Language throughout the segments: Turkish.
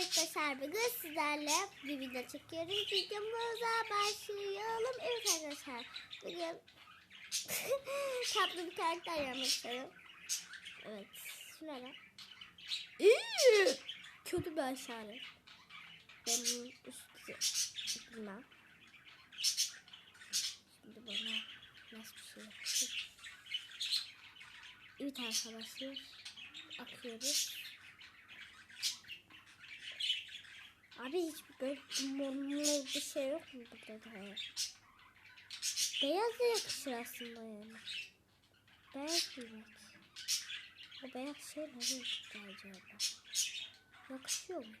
arkadaşlar bugün sizlerle bir video çekiyoruz. Videomuza başlayalım. Evet arkadaşlar bugün tatlı bir karakter yapmak istiyorum. Evet. Şöyle. İyi. Kötü bir aşağı. Benim üstü üstünden. Şimdi bana nasıl bir şey yapayım? Evet arkadaşlar. Akıyoruz. Abi hiç böyle mor mor bir şey yok mu burada daha? Beyaz da yakışır aslında yani. Beyaz giymek. O beyaz şey ne burada acaba? Yakışıyor mu?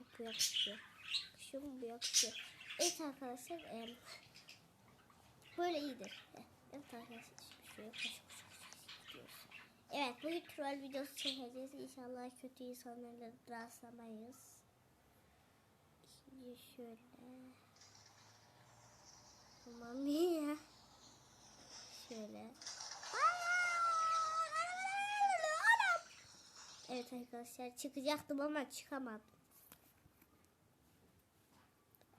Yok bu yakışıyor. Yakışıyor mu yakışıyor. Evet arkadaşlar em, böyle iyidir. Evet arkadaşlar hiçbir şey yok. Koşu gidiyoruz. Evet bugün troll videosu çekeceğiz. İnşallah kötü insanlarla rastlamayız. Şimdi şöyle. Tamam ya. Şöyle. Evet arkadaşlar çıkacaktım ama çıkamadım.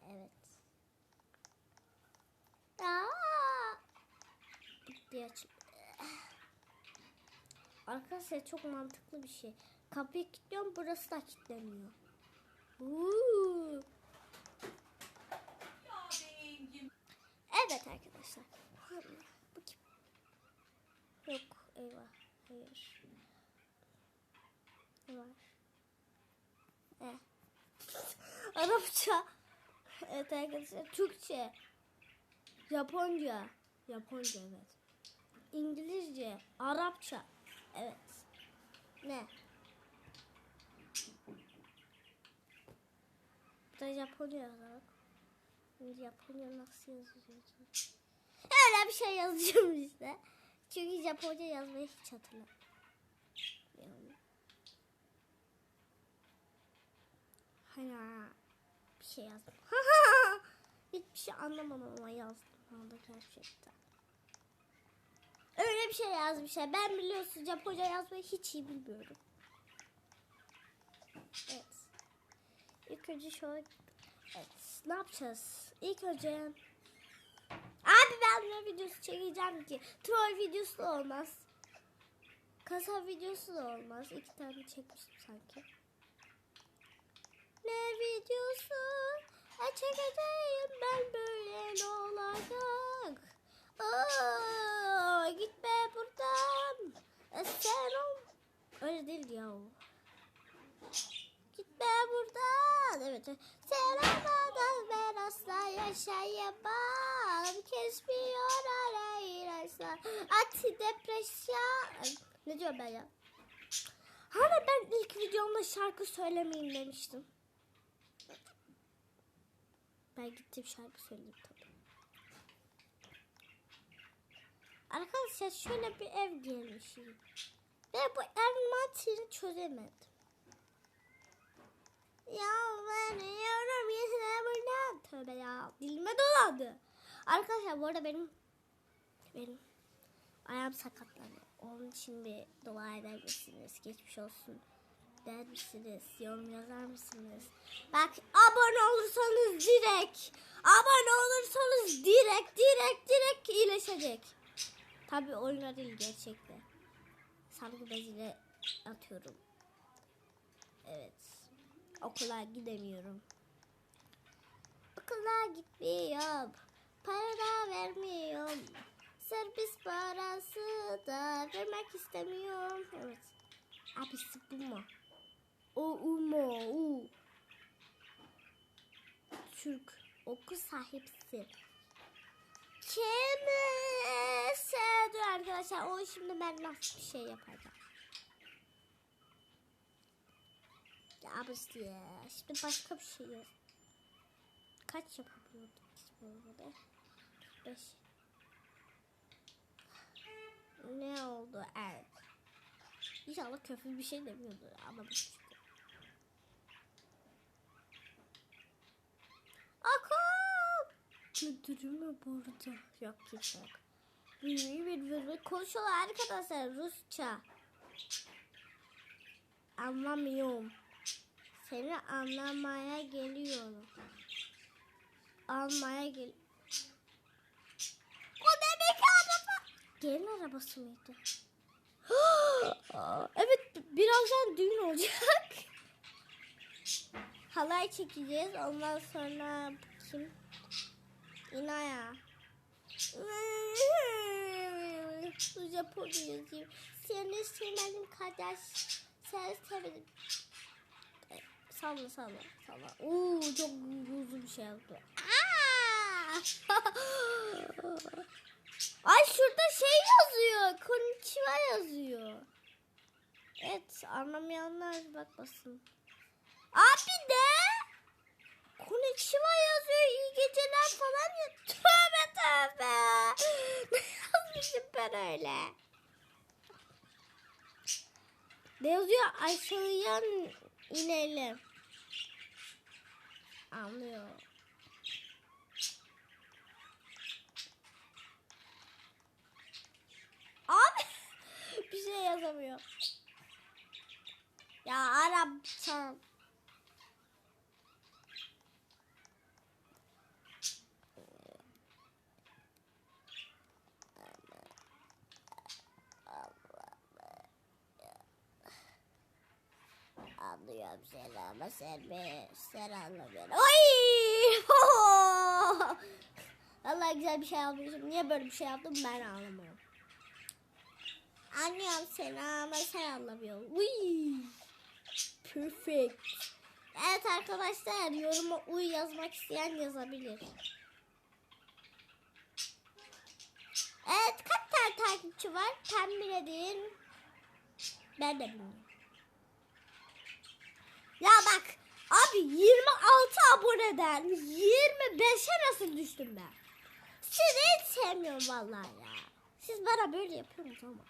Evet. Aa! Arkadaşlar çok mantıklı bir şey. Kapıyı kilitliyorum burası da kilitleniyor. Uuu. Evet arkadaşlar. Bu kim? Yok eyvah. Hayır. Var? Eh. Arapça. Evet arkadaşlar Türkçe. Japonca. Japonca evet. İngilizce. Arapça. Evet. Ne? Bu da Japonca. Şimdi Japonca nasıl yazılıyor? Öyle bir şey yazacağım işte. Çünkü Japonca yazmayı hiç hatırlamıyorum. Hani bir şey yazdım. Hiçbir şey anlamam ama yazdım. Orada gerçekten. Öyle bir şey yazmışlar. Ben biliyorsun Japonca yazmayı hiç iyi bilmiyorum. Evet. İlk önce şöyle Evet. Ne yapacağız? İlk önce Abi ben ne videosu çekeceğim ki? Troll videosu da olmaz. Kasa videosu da olmaz. İki tane çekmiştim sanki. Ne videosu? Ha çekeceğim ben böyle ne olacak? Aa, gitme buradan. E, sen ol. Öyle değil ya o. Gitme buradan. Evet. Sen olmadan ben asla yaşayamam. Kesmiyor arayı. Antidepresyon. Ne diyorum ben ya? Hani ben ilk videomda şarkı söylemeyeyim demiştim. Ben gittim şarkı söyleyeyim tabii. Arkadaşlar şöyle bir ev gelmişim. Ve bu ev mantığını çözemedim. Ya ben yiyorum yine buradan. Tövbe ya dilime dolandı. Arkadaşlar bu arada benim benim ayağım sakatlandı. Onun için bir dua eder misiniz? Geçmiş olsun der misiniz? Yorum yazar mısınız? Bak abone olursanız direkt abone olursanız direkt direkt direkt iyileşecek. Tabi oyunlar değil gerçekte. Sargı beziyle atıyorum. Evet. Okula gidemiyorum. Okula gitmiyorum. Para vermiyorum. Servis parası da vermek istemiyorum. Evet. Abisi bu mu? O umo u. Türk oku sahipsi. Kim sevdi arkadaşlar? O şimdi ben nasıl bir şey yapacağım? Ya abisi. Şimdi başka bir şey yaz. Kaç yapabiliyorduk biz bu? 5. Ne oldu? Evet. İnşallah kötü bir şey demiyordu ama bu çıktı. Akıl! Müdürü mü burada? Yok kimse yok. Bir bir bir konuşuyorlar arkadaşlar Rusça. Anlamıyorum. Seni anlamaya geliyorum. Almaya gel. O demek ki araba. Gelin arabası mıydı? Evet birazdan düğün olacak. Halay çekeceğiz. Ondan sonra kim? İnaya. Japon yazayım. Seni sevmedim kardeş. Seni sevmedim. Salla salla salla. Oo çok uzun bir şey oldu. Aa! Ay şurada şey yazıyor. Konnichiwa yazıyor. Evet anlamayanlar bakmasın. Abi de Konnichiwa yazıyor. iyi geceler falan ya. Tövbe tövbe. Ne yazmışım ben öyle? Ne yazıyor? Aşağıya inelim. Anlıyor. Abi bir şey yazamıyor. Ya Arap sen. Anlıyorum seni ama sen mi? Sen anlamıyorsun. Oy! Allah güzel bir şey yapmışım. Niye böyle bir şey yaptım ben anlamıyorum. Anlıyorum seni ama sen anlamıyorsun. Uy! Perfect. Evet arkadaşlar yoruma uy yazmak isteyen yazabilir. Evet kaç tane takipçi var? Tahmin edin. Ben de bilmiyorum. Ya bak abi 26 aboneden 25'e nasıl düştüm ben? Sizi hiç sevmiyorum vallahi ya. Siz bana böyle yapıyorsunuz ama.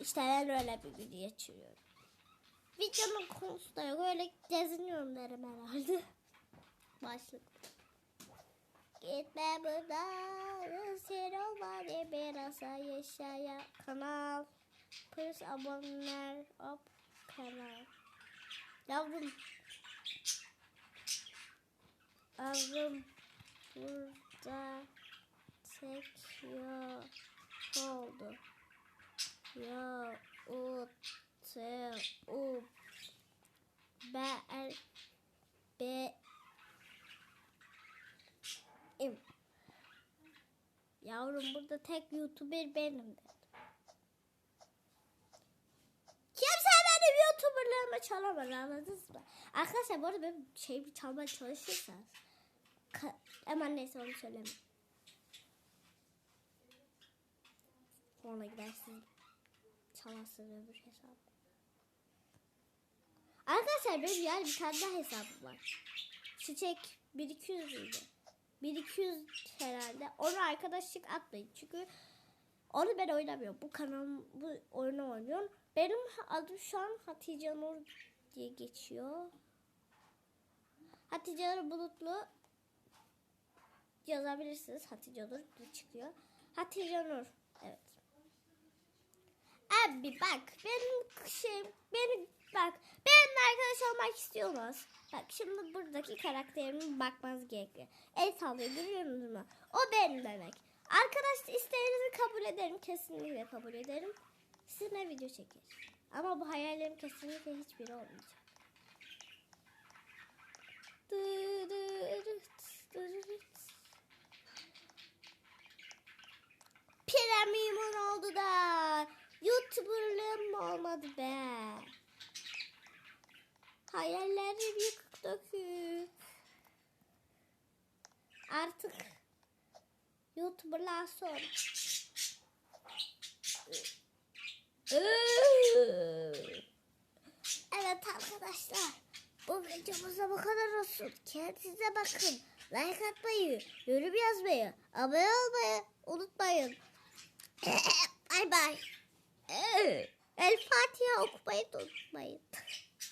İşte ben öyle bir gün geçiriyorum. Videonun konusu da yok. Öyle geziniyorum derim herhalde. Başlık. Gitme buradan. Sen olmadı biraz yaşaya. Kanal. Pırs aboneler. Hop. Kanal. Yavrum. Yavrum. Burada tek yok oldu. Ya o te o be el be im. Yavrum burada tek YouTuber benim benim YouTuber'larımı çalamaz anladınız mı? Arkadaşlar bu arada benim şeyimi çalmaya çalışırsanız hemen neyse onu söylemem. Sonra gidersiniz çalarsın öbür hesap. Arkadaşlar benim yani bir tane daha hesabım var. Çiçek 1200 idi. 1200 herhalde. Onu arkadaşlık atmayın. Çünkü onu ben oynamıyorum. Bu kanalım bu oyunu oynuyorum. Benim adım şu an Hatice Nur diye geçiyor. Hatice Nur Bulutlu yazabilirsiniz. Hatice Nur diye çıkıyor. Hatice Nur. Evet. Abi bak benim şey benim bak benimle arkadaş olmak istiyorsunuz. Bak şimdi buradaki karakterime bakmanız gerekiyor. El sallıyor görüyorsunuz mu? O benim demek. Arkadaş isteğinizi kabul ederim. Kesinlikle kabul ederim. Sizinle video çekeriz. Ama bu hayallerim kesinlikle hiçbiri olmayacak. Premium'un oldu da YouTuber'lığım olmadı be? Hayallerim yıkık dökük. Artık YouTuber'lar son. Evet arkadaşlar. Bu videomuzda bu kadar olsun. Kendinize bakın. Like atmayı, yorum yazmayı, abone olmayı unutmayın. Bay bay. El Fatiha okumayı unutmayın.